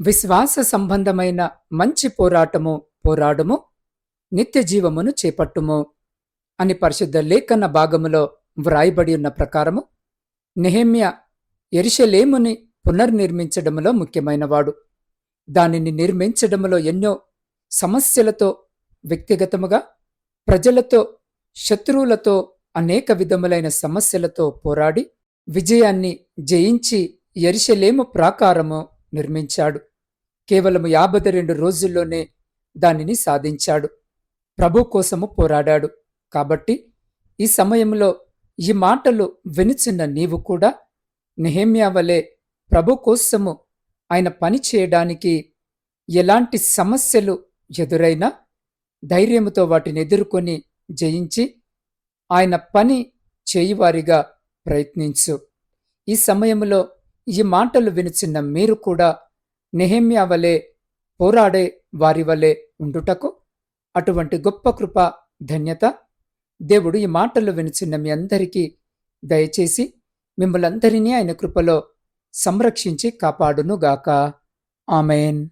విశ్వాస సంబంధమైన మంచి పోరాటము పోరాడుము నిత్య జీవమును చేపట్టుము అని పరిశుద్ధ లేఖన భాగములో వ్రాయబడి ఉన్న ప్రకారము నెహమ్య ఎరిషలేముని పునర్నిర్మించడములో ముఖ్యమైనవాడు. దానిని నిర్మించడములో ఎన్నో సమస్యలతో వ్యక్తిగతముగా ప్రజలతో శత్రువులతో అనేక విధములైన సమస్యలతో పోరాడి విజయాన్ని జయించి ఎరిశలేము ప్రాకారము నిర్మించాడు. కేవలం యాభై రెండు రోజుల్లోనే దానిని సాధించాడు. ప్రభు కోసము పోరాడాడు. కాబట్టి ఈ సమయంలో ఈ మాటలు వినుచున్న నీవు కూడా నెహేమ్యా వలె ప్రభు కోసము ఆయన పని చేయడానికి ఎలాంటి సమస్యలు ఎదురైనా ధైర్యముతో వాటిని ఎదుర్కొని జయించి ఆయన పని చేయువారిగా ప్రయత్నించు. ఈ సమయంలో ఈ మాటలు వినిచిన్న మీరు కూడా నెహేమ్యా వలె పోరాడే వారి వలె ఉండుటకు అటువంటి గొప్ప కృప ధన్యత దేవుడు ఈ మాటలు వినిచిన మీ అందరికీ దయచేసి మిమ్మలందరినీ ఆయన కృపలో సంరక్షించి కాపాడునుగాక. ఆమెన్.